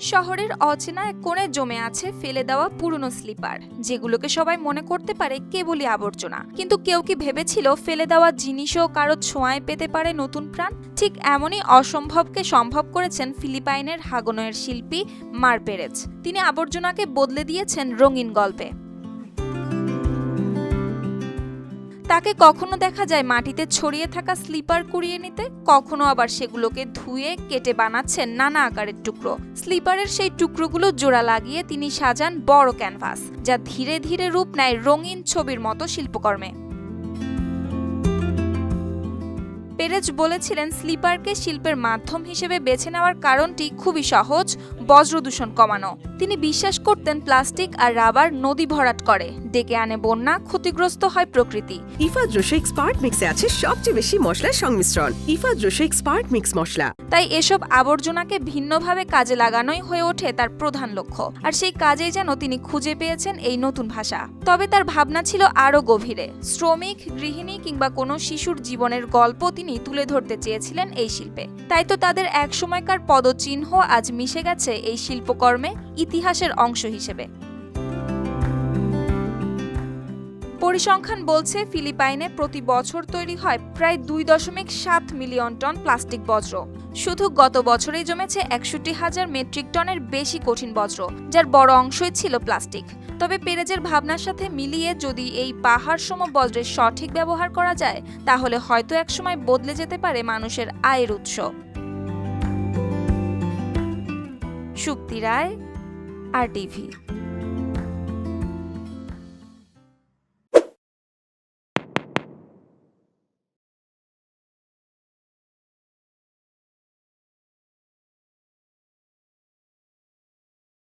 শহরের অচেনা এক কোণে জমে আছে ফেলে দেওয়া পুরনো স্লিপার, যেগুলোকে সবাই মনে করতে পারে কেবলই আবর্জনা। কিন্তু কেউ কি ভেবেছিল ফেলে দেওয়া জিনিসও কারও ছোঁয়ায় পেতে পারে নতুন প্রাণ? ঠিক এমনই অসম্ভবকে সম্ভব করেছেন ফিলিপাইনের হাগনয়ের শিল্পী মার পেরেজ। তিনি আবর্জনাকে বদলে দিয়েছেন রঙিন গল্পে। তাকে কখনো দেখা যায় মাটিতে ছড়িয়ে থাকা স্লিপার কুড়িয়ে নিতে? কখনো আবার সেগুলোকে ধুয়ে কেটে বানাচ্ছেন নানা আকারের টুকরো। স্লিপারের সেই টুকরোগুলো জোড়া লাগিয়ে তিনি সাজান বড় ক্যানভাস, যা ধীরে ধীরে রূপ নেয় রঙিন ছবির মতো শিল্পকর্মে। পেরেজ বলেছিলেন স্লিপারকে শিল্পের মাধ্যম হিসেবে বেছে নেওয়ার কারণটি খুবই সহজ বজ্র দূষণ কমানো। তিনি বিশ্বাস করতেন প্লাস্টিক আর রাবার নদী ভরাট করে ডেকে আনে বন্যা ক্ষতিগ্রস্ত হয় প্রকৃতি। ইফা জোশেক স্পার্ট মিক্সে আছে সবচেয়ে বেশি মশলার সংমিশ্রণ ইফা জোশেক স্পার্ট মিক্স মশলা। তাই এসব আবর্জনাকে ভিন্নভাবে কাজে লাগানোই হয়ে ওঠে তার প্রধান লক্ষ্য আর সেই কাজেই যেন তিনি খুঁজে পেয়েছেন এই নতুন ভাষা। তবে তার ভাবনা ছিল আরও গভীরে। শ্রমিক গৃহিণী কিংবা কোনো শিশুর জীবনের গল্প তিনি তুলে ধরতে চেয়েছিলেন এই শিল্পে। তাই তো তাদের এক সময়কার পদচিহ্ন আজ মিশে গেছে এই শিল্পকর্মে ইতিহাসের অংশ হিসেবে। পরিসংখ্যান বলছে, ফিলিপাইনে প্রতি বছর তৈরি হয় প্রায় দুই দশমিক সাত মিলিয়ন টন প্লাস্টিক বজ্র শুধু গত বছরেই জমেছে একষট্টি হাজার মেট্রিক টনের বেশি কঠিন বজ্র যার বড় অংশই ছিল প্লাস্টিক। তবে পেরেজের ভাবনার সাথে মিলিয়ে যদি এই পাহাড় সম বজ্রের সঠিক ব্যবহার করা যায়, তাহলে হয়তো একসময় বদলে যেতে পারে মানুষের আয়ের উৎস। সুপ্তি রায়, আর টিভি।